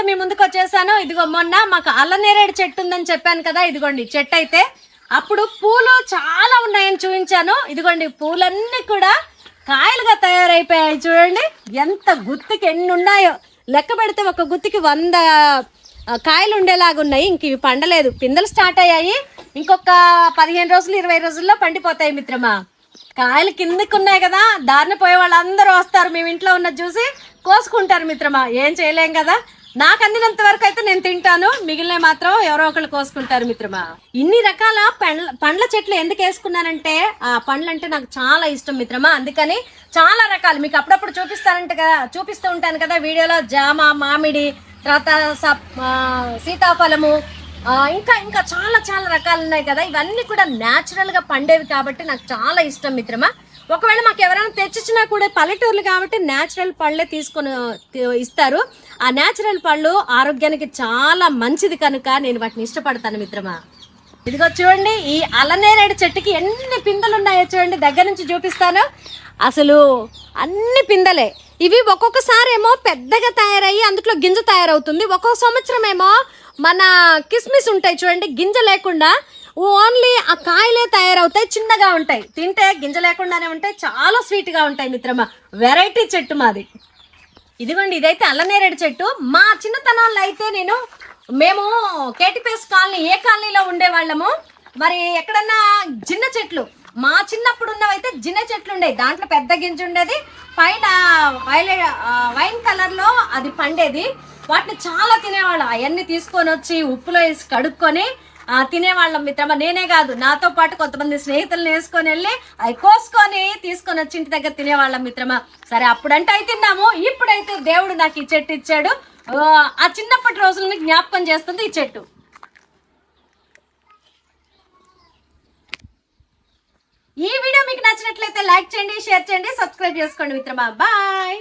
అయితే మీ ముందుకు వచ్చేసాను. ఇదిగో మొన్న మాకు అల్లనేరేడు చెట్టు ఉందని చెప్పాను కదా ఇదిగోండి చెట్టు అయితే. అప్పుడు పూలు చాలా ఉన్నాయని చూపించాను. ఇదిగోండి పూలన్నీ కూడా కాయలుగా తయారైపోయాయి చూడండి. ఎంత గుత్తికి ఎన్ని ఉన్నాయో. లెక్క పెడితే ఒక గుత్తికి వంద కాయలు ఉండేలాగా ఉన్నాయి. ఇంక ఇవి పండలేదు. పిందెలు స్టార్ట్ అయ్యాయి. ఇంకొక పదిహేను రోజులు ఇరవై రోజుల్లో పండిపోతాయి మిత్రమా. కాయలు కిందకు ఉన్నాయి కదా దారిన పోయే వాళ్ళందరూ వస్తారు. మేము ఇంట్లో ఉన్న చూసి కోసుకుంటారు మిత్రమా. ఏం చేయలేం కదా. నాకు అందినంత వరకు అయితే నేను తింటాను. మిగిలిన మాత్రం ఎవరో ఒకళ్ళు కోసుకుంటారు మిత్రమా. ఇన్ని రకాల పండ్ల పండ్ల చెట్లు ఎందుకు వేసుకున్నానంటే ఆ పండ్లు అంటే నాకు చాలా ఇష్టం మిత్రమా. అందుకని చాలా రకాలు. మీకు అప్పుడప్పుడు చూపిస్తానంట కదా చూపిస్తూ ఉంటాను కదా వీడియోలో. జామ మామిడి తర్వాత సీతాఫలము ఇంకా ఇంకా చాలా చాలా రకాలు ఉన్నాయి కదా. ఇవన్నీ కూడా న్యాచురల్గా పండేవి కాబట్టి నాకు చాలా ఇష్టం మిత్రమా. ఒకవేళ మాకు ఎవరైనా తెచ్చిచ్చినా కూడా పల్లెటూర్లు కాబట్టి న్యాచురల్ పళ్ళే తీసుకొని ఇస్తారు. ఆ న్యాచురల్ పళ్ళు ఆరోగ్యానికి చాలా మంచిది కనుక నేను వాటిని ఇష్టపడతాను మిత్రమా. ఇదిగో చూడండి ఈ అలనేరేడు చెట్టుకి ఎన్ని పిందెలు ఉన్నాయో చూడండి దగ్గర నుంచి చూపిస్తాను. అసలు అన్ని పిందెలే. ఇవి ఒక్కొక్కసారి ఏమో పెద్దగా తయారయ్యి అందులో గింజ తయారవుతుంది. ఒక్కొక్క సంవత్సరం ఏమో మన కిస్మిస్ ఉంటాయి చూడండి గింజ లేకుండా ఓన్లీ ఆ కాయలే తయారవుతాయి చిన్నగా ఉంటాయి. తింటే గింజ లేకుండానే ఉంటాయి చాలా స్వీట్గా ఉంటాయి మిత్రమా. వెరైటీ చెట్టు మాది. ఇదిగోండి ఇదైతే అల్లనేరేడు చెట్టు. మా చిన్నతనాల్లో అయితే నేను మేము కేటీపీఎస్ కాలనీ ఏ కాలనీలో ఉండేవాళ్ళము? మరి ఎక్కడన్నా జిన్న చెట్లు. మా చిన్నప్పుడు ఉన్నవైతే జిన్న చెట్లు ఉండేవి. దాంట్లో పెద్ద గింజ ఉండేది. పైన వైలెట్ వైన్ కలర్లో అది పండేది. వాటిని చాలా తినేవాళ్ళం. అవన్నీ తీసుకొని వచ్చి ఉప్పులో వేసి కడుక్కొని తినేవాళ్ళం మిత్రమా? నేనే కాదు. నాతో పాటు కొంతమంది స్నేహితులను వేసుకొని వెళ్ళి అవి కోసుకొని తీసుకొని వచ్చి ఇంటి దగ్గర తినేవాళ్ళం మిత్రమా? సరే అప్పుడంటే అయి తిన్నాము. ఇప్పుడైతే దేవుడు నాకు ఈ చెట్టు ఇచ్చాడు. ఆ, చిన్నప్పటి రోజులను జ్ఞాపకం చేస్తుంది ఈ చెట్టు. ఈ వీడియో మీకు నచ్చినట్లయితే లైక్ చేయండి షేర్ చేయండి సబ్స్క్రైబ్ చేసుకోండి మిత్రమా? బాయ్!